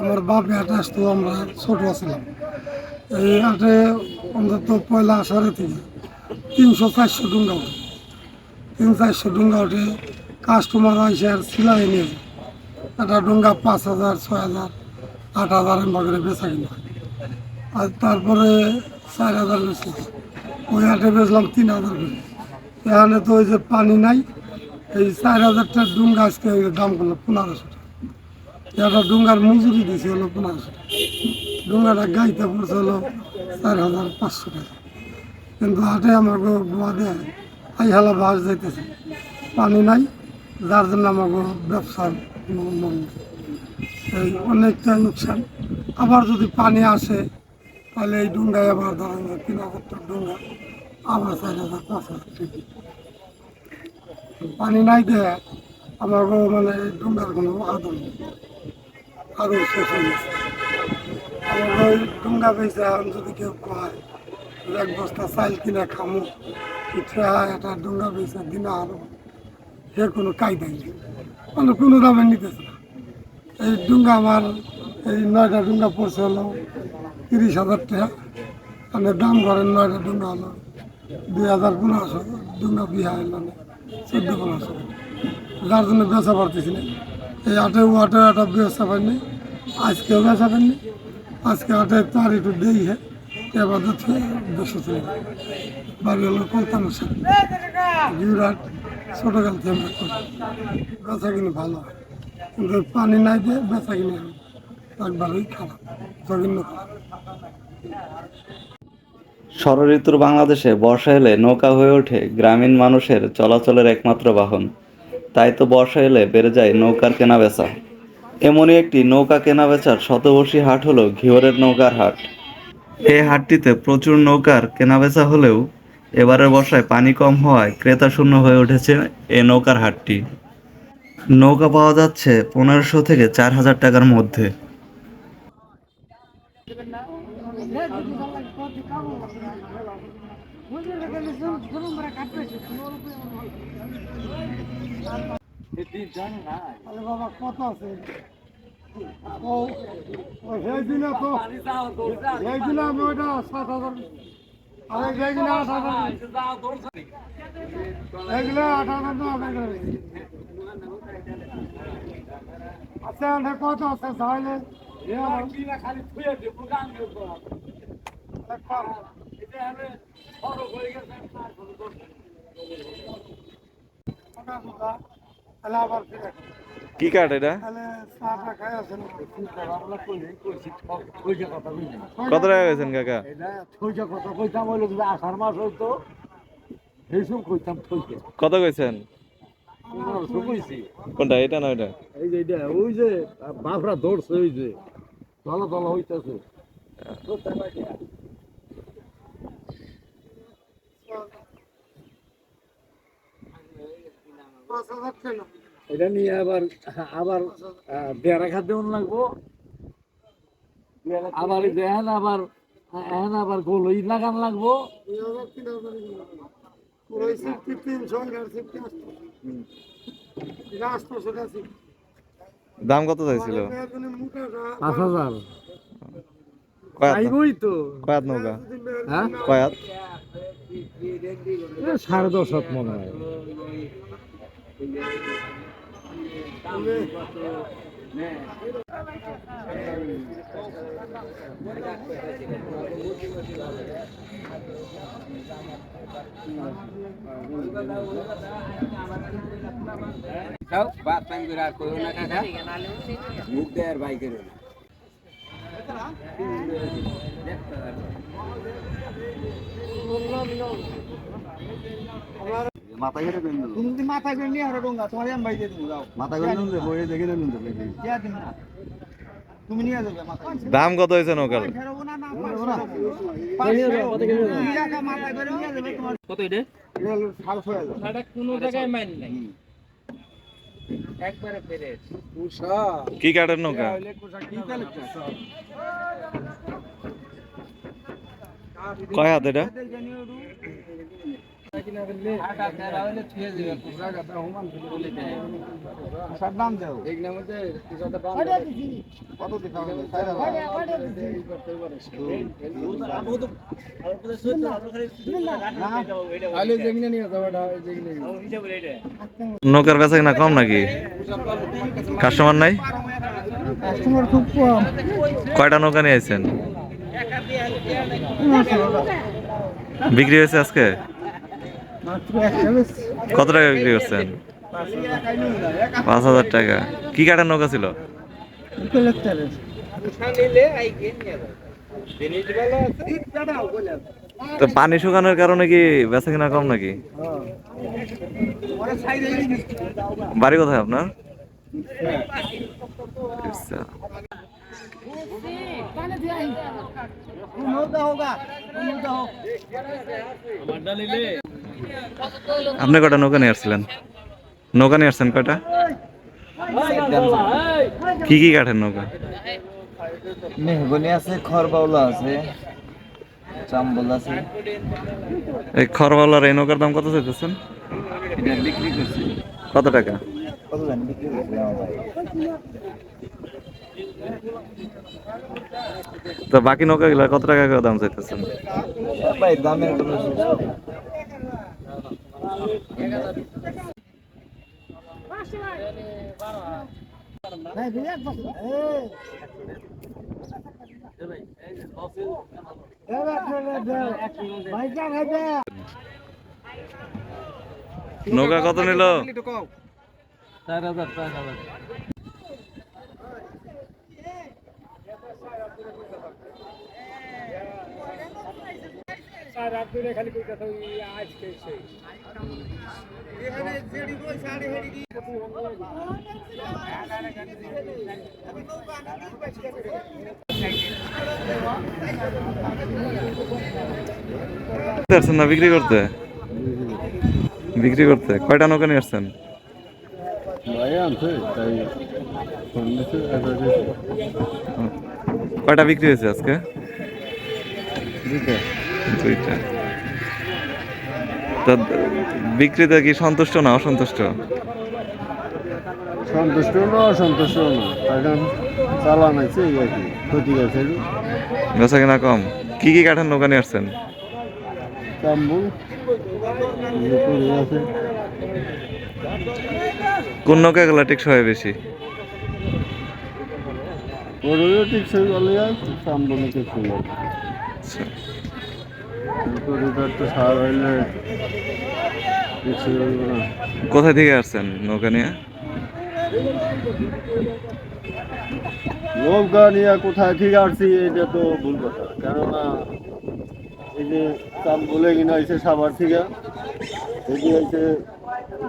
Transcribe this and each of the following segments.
আমার বাপ হাটে আসতো আমরা ছোট ছিলাম। এই হাটে অন্তত পয়লা আষাঢ়ে থেকে তিনশো চারশো ডুঙ্গা ওঠে। তিন চারশো ডুঙ্গা ওঠে কাস্টমার আসে আর সিলাই নিয়ে যায়। একটা ডুঙ্গা পাঁচ হাজার, ছয় হাজার, আট হাজার করে বেচা কিনা। আর তারপরে চার হাজার বেশি ওই হাটে বেচলাম তিন হাজার করে। এখানে তো ওই যে পানি নাই, এই চার হাজারটা ডুঙ্গা আজকে দাম করল পনেরোশো টাকা। একটা ডুঙ্গার মজুরি দিয়েছে হলো টাকা ডুঙ্গাটা গাইতে পড়ছে হলো চার হাজার পাঁচশো টাকা। কিন্তু হাটে আমাকে দেয় আই হালা বাস যাইতেছে। পানি নাই, যার জন্য আমাকে ব্যবসার এই অনেকটা লোকসান। আবার যদি পানি আসে, তাহলে এই ডুঙ্গায় আবার ধরেন তিন হাজার টাকা ডুঙ্গা, আবার চার হাজার, পাঁচ হাজার টাকা পানি নাই দেয়, আমাকে মানে ডুঙ্গার কোনো আদর নেই। আরও শেষ হয়ে গেছে। আমাকে ওই ডুঙ্গা পেয়েছে এখন যদি কেউ কয় এক বস্তা চাইল কিনে খামু পিঠা একটা ডুঙ্গা পেয়েছে দিনা আরও। সে কোনো কায়দাই নেই। মানে কোনো দামে নিতেছে না। এই ডুঙ্গা আমার এই নয়টা ডুঙ্গা পড়ছে হলো তিরিশ হাজার টাকা। মানে দাম করেন নয়টা ডুঙ্গা হলো দুই হাজার পনেরোশো ডুঙ্গা বিহা হলো চোদ্দ পনেরোশো। যার জন্য বেচা পারতেছি না। এই আটে আটে একটা বেচা পাইনি আজকেও বেচা পাইনি আজকে আটে তার একটু দেরি হয়, এবার হচ্ছে দেশে চলে বাড়ি হলো সাথে বিরাট ছোটকাল থেকে আমরা করি। বেচা কিনে ভালো কিন্তু পানি নাই দিয়ে বেচা কিনে একবারই খারাপ, জঘন্য খারাপ। ষড় ঋতুর বাংলাদেশে বর্ষা এলে নৌকা হয়ে ওঠে গ্রামীণ মানুষের চলাচলের একমাত্র বাহন। তাই তো বর্ষা এলে বেড়ে যায় নৌকার কেনা বেচা এমনই একটি নৌকা কেনা বেচার শতবর্ষী হাট হলো ঘিওরের নৌকার হাট। এই হাটটিতে প্রচুর নৌকার কেনা বেচা হলেও এবারের বর্ষায় পানি কম হওয়ায় ক্রেতা শূন্য হয়ে উঠেছে এই নৌকার হাটটি। নৌকা পাওয়া যাচ্ছে পনেরোশো থেকে চার হাজার টাকার মধ্যে। কত আছে ও সেই দিনে তো সেই দিনে আমি ওইটা সাত হাজার আরে সেই দিনে। আচ্ছা কত আছে। কি কাঠ এটা তাহলে চাটা খাই আছেন কত টাকা গেছেন কাকা? কথা কইতাম হইল যদি আষাঢ় মাস হইতো এইসব কইতাম থইকে কত কইছেন? কোনটা এটা না ওইটা? এই যে এটা ওই যে বাপরা দৌড়ছে ওই যে। তলা তলা হইতেছে পাঁচ হাজার টাকা এটা নিয়ে আবার আবার বেড়া খাদ্য লাগবো। আবার এখন আবার এখন আবার গোলই লাগান লাগবো। দাম কত চাইছিল? মোটাটা পাঁচ হাজার। তো। কয়াত নৌকা? হ্যাঁ? কয়াত? এ সাড়ে দশ হাত মনে হয়। যাও বাদ পান করে আর করো না কাকা মুখ দেয় আর তুমি যদি মাথা করে নিয়ে আরও ডোঙ্গা তোমার আমি বাইরে দিব যাও। মাথা করে নুন দেবো এই দেখে নুন দেবো দিয়া দিন না। তুমি নিয়ে যাবে মাথা দাম কত হয়েছে নৌকার? কত এটা? কি কাঠের নৌকা? কয় হাত এটা? নৌকার বেচা কিনা কম নাকি? কাস্টমার নাই? কাস্টমার খুব কম কয়টা নৌকা নিয়ে আইছেন? বিক্রি হয়েছে আজকে? কত টাকা বিক্রি করছেন? পাঁচ হাজার টাকা। কি কাঠের নৌকা ছিল? তো পানি শুকানোর কারণে কি বেচা কিনা কম নাকি? বাড়ি কোথায় আপনার? আচ্ছা। আপনি কটা নৌকা নিয়ে আসছিলেন? নৌকা নিয়ে আসছেন কয়টা? কি কি কাঠের নৌকা? মেহগনি আছে খরবাউলা আছে চাম্বল আছে। এই খরওয়ালার এই নৌকার দাম কত চাইতেছেন? এটা বিক্রি করছি। কত টাকা? কত জানি বিক্রি করছি তো বাকি নৌকাগুলো কত টাকা করে দাম চাইতেছেন? ভাই দামের কোনো নৌকা কত নিল? চার হাজার চার হাজার। আসছেন না বিক্রি করতে? বিক্রি করতে। কয়টা নৌকা নিয়ে আসছেন? কয়টা বিক্রি হয়েছে আজকে? দুইটা। তা বিক্রিতে কি সন্তুষ্ট না অসন্তুষ্ট? সন্তুষ্ট না অসন্তুষ্ট না। এখন চালান আছে এই আর কি। ক্ষতি গেছে বেচা কিনা কম। কি কি কাঠের নৌকা নিয়ে আসছেন? তাম্বুল আছে। কোন নৌকা গুলা টেকসই বেশি? ওরও ঠিক সেই বলে তাম্বুল ঠিক কোথায় থেকে আসছেন নৌকা নিয়ে? নৌকা নিয়ে কোথায় ঠিক আসছি এটা তো ভুল কথা। কেননা এই যে কাম বলে কিনা হয়েছে সাবার থেকে এই যে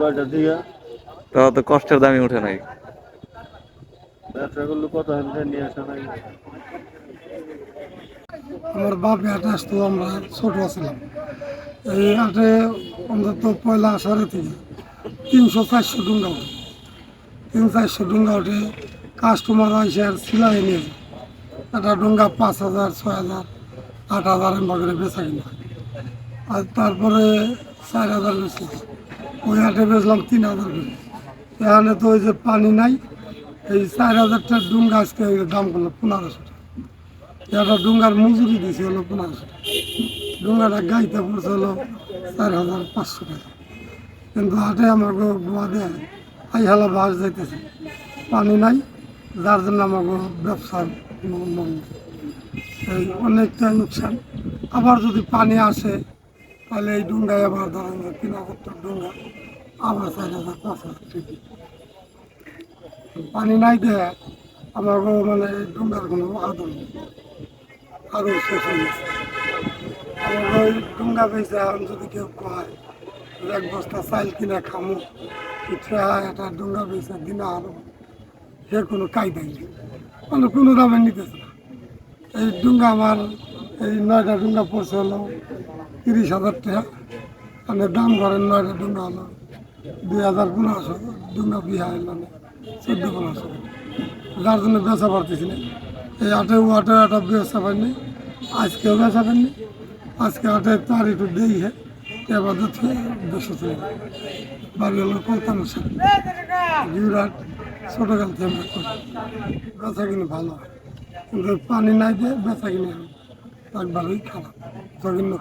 বাটা থেকে। তা তো কষ্টের দামই উঠে নাই। ব্যবসা করলে কত হাজার নিয়ে আসা নাই আমার বাপ হাটে আসতো আমরা ছোট ছিলাম। এই হাটে অন্তত পয়লা আষাঢ়ে থেকে তিনশো চারশো ডুঙ্গা ওঠে। তিন চারশো ডুঙ্গা ওঠে কাস্টমার এসে আর সিলাই নিয়ে একটা ডুঙ্গা পাঁচ হাজার, ছয় হাজার, আট হাজার এমন করে বেচা কিনা। আর তারপরে চার হাজার বেশি ওই হাটে বেচলাম তিন হাজার করে। এখানে তো ওই যে পানি নাই, এই চার হাজারটা ডুঙ্গা আজকে দাম করল পনেরোশো টাকা। একটা ডুঙ্গার মজুরি দিয়েছে হলো টাকা ডুঙ্গাটা গাইতে পড়ছে হলো চার হাজার পাঁচশো টাকা। কিন্তু হাটে আমাকে দেয় আই হালা বাস যাইতেছে। পানি নাই, যার জন্য আমাকে ব্যবসার। এই অনেকটা লোকসান আবার যদি পানি আসে, তাহলে এই ডুঙ্গায় আবার ধরেন তিন হাজার ডুঙ্গা, আবার চার হাজার, পাঁচ হাজার টাকা পানি নাই দেয়, আমাকে মানে ডুঙ্গার কোনো আদর নেই। আরও শেষ হয়ে গেছে। ওই বেঁচে এখন যদি কেউ কয় এক বস্তা চাইল কিনে খামু, পিঠা একটা ডুঙ্গা বেঁচে দিনে আরও। সে কোনো কায়দাই নেই। মানে কোনো দামে নিতেছে না। এই ডুঙ্গা আমার, এই নয়টা ডুঙ্গা পড়ছে হলো তিরিশ হাজার টাকা। মানে দাম করেন নয়টা ডুঙ্গা হলো দুই হাজার পনেরোশো ডুঙ্গা বিহা হলো চোদ্দ পনেরোশো। যার জন্য বেচা পারতেছি না। এই আটে ও একটা বেচা পাইনি আজকেও বেচা পাইনি আজকে আটে তার একটু দেই হয়ে দেশে চলে বাড়ি থেকে আমরা করি কিনে ভালো কিন্তু পানি নাই দিয়ে বেচা কিনে একবারই খারাপ খারাপ